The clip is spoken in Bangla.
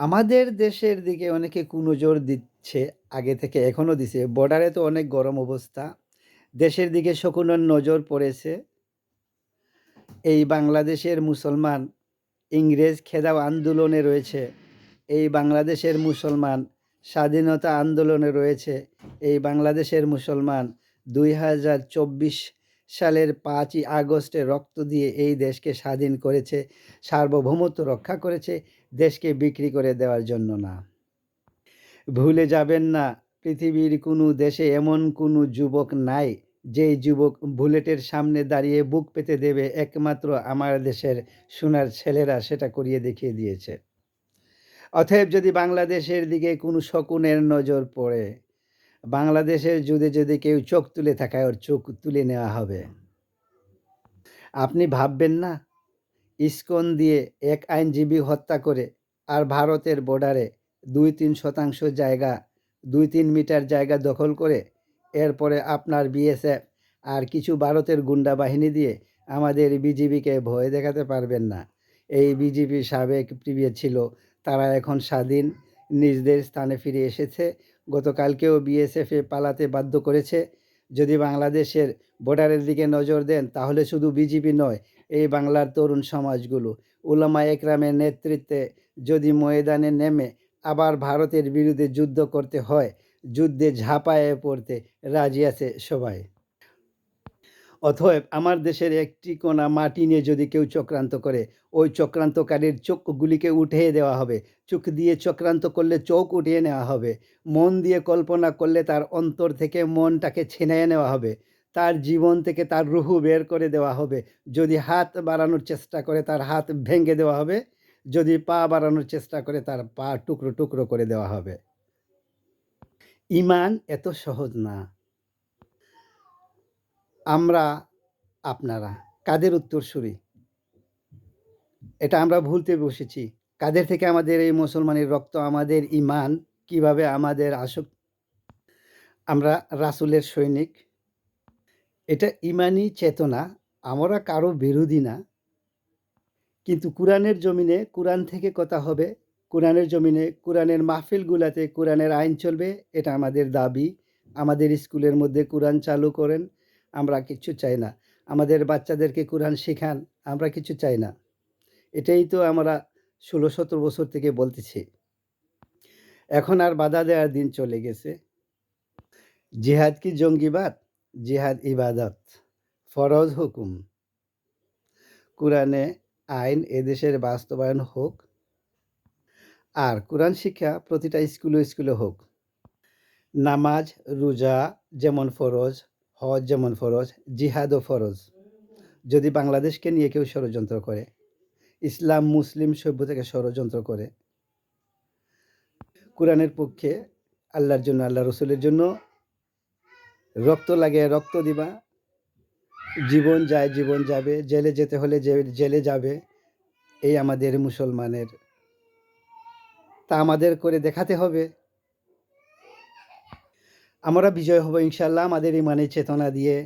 আমাদের দেশের দিকে অনেকে কুনজর দিচ্ছে, আগে থেকে এখনও দিছে। বর্ডারে তো অনেক গরম অবস্থা। দেশের দিকে শকুনের নজর পড়েছে। এই বাংলাদেশের মুসলমান ইংরেজ খেদাও আন্দোলনে রয়েছে। এই বাংলাদেশের মুসলমান স্বাধীনতা আন্দোলনে রয়েছে। এই বাংলাদেশের মুসলমান ২০২৪ সালের পাঁচই আগস্টে রক্ত দিয়ে এই দেশকে স্বাধীন করেছে, সার্বভৌমত্ব রক্ষা করেছে, দেশকে বিক্রি করে দেওয়ার জন্য না। ভুলে যাবেন না পৃথিবীর কোনো দেশে এমন কোনো যুবক নাই, যেই যুবক বুলেটের সামনে দাঁড়িয়ে বুক পেতে দেবে একমাত্র আমার দেশের সোনার ছেলেরা সেটা করিয়ে দেখিয়ে দিয়েছে। অতএব যদি বাংলাদেশের দিকে কোনো শকুনের নজর পড়ে, বাংলাদেশের যুদ্ধে যদি কেউ চোখ তুলে থাকায় ওর চোখ তুলে নেওয়া হবে। আপনি ভাববেন না, ইস্কন দিয়ে এক আইনজীবী হত্যা করে আর ভারতের বর্ডারে ২-৩ শতাংশ জায়গা ২-৩ মিটার জায়গা দখল করে, এরপরে আপনার বিএসএফ আর কিছু ভারতের গুন্ডা বাহিনী দিয়ে আমাদের বিজিবিকে ভয় দেখাতে পারবেন না। এই বিজিবি সাবেক প্রিভিয়াস ছিল, তারা এখন স্বাধীন নিজদের স্থানে ফিরে এসেছে। গতকালকেও বিএসএফে পালাতে বাধ্য করেছে। যদি বাংলাদেশের বর্ডারের দিকে নজর দেন তাহলে শুধু বিজেপি নয়, এই বাংলার তরুণ সমাজগুলো উলামা একরামের নেতৃত্বে যদি ময়দানে নেমে আবার ভারতের বিরুদ্ধে যুদ্ধ করতে হয়, যুদ্ধে ঝাঁপায়ে পড়তে রাজি আছে সবাই। অতএব আমার দেশের একটি কণা মাটি নিয়ে যদি কেউ চক্রান্ত করে, ওই চক্রান্তকারীর চোখগুলিকে উঠিয়ে দেওয়া হবে। চোখ দিয়ে চক্রান্ত করলে চোখ উঠিয়ে নেওয়া হবে। মন দিয়ে কল্পনা করলে তার অন্তর থেকে মনটাকে ছিনিয়ে নেওয়া হবে। তার জীবন থেকে তার রুহু বের করে দেওয়া হবে। যদি হাত বাড়ানোর চেষ্টা করে তার হাত ভেঙে দেওয়া হবে। যদি পা বাড়ানোর চেষ্টা করে তার পা টুকরো, টুকরো করে দেওয়া হবে। ইমান এত সহজ না। আমরা, আপনারা কাদের উত্তরসূরি? এটা আমরা ভুলতে বসেছি। কাদের থেকে আমাদের এই মুসলমানের রক্ত, আমাদের ঈমান কীভাবে আমাদের আসক আমরা রাসূলের সৈনিক। এটা ঈমানি চেতনা। আমরা কারও বিরোধী না। কিন্তু কোরআনের জমিনে কোরআন থেকে কথা হবে। কোরআনের জমিনে কুরআনের মাহফিলগুলাতে কোরআনের আইন চলবে। এটা আমাদের দাবি। আমাদের স্কুলের মধ্যে কোরআন চালু করেন। আমরা কিচ্ছু চাই না। আমাদের বাচ্চাদেরকে কুরআন শেখান আমরা কিছু চাই না। এটাই তো আমরা ১৬-১৭ বছর থেকে বলতেছি। এখন আর বাধা দেওয়ার দিন চলে গেছে। জিহাদ কি জঙ্গিবাদ? জিহাদ ইবাদত। ফরজ হুকুম। কুরআনে আইন এদেশের বাস্তবায়ন হোক। আর কুরআন শিক্ষা প্রতিটা স্কুলে, স্কুলে হোক। নামাজ, রোজা যেমন ফরজ, হজ যেমন ফরজ, জিহাদও ফরজ। যদি বাংলাদেশকে নিয়ে কেউ ষড়যন্ত্র করে, ইসলাম মুসলিম সভ্যতাকে ষড়যন্ত্র করে কুরআনের পক্ষে আল্লাহর জন্য, আল্লাহ রসুলের জন্য রক্ত লাগে রক্ত দিবা। জীবন যায় জীবন যাবে। জেলে যেতে হলে জেলে যাবে। এই আমাদের মুসলমানের তা আমাদের করে দেখাতে হবে। আমরা বিজয় হব ইনশাল্লাহ আমাদের ইমানের চেতনা দিয়ে।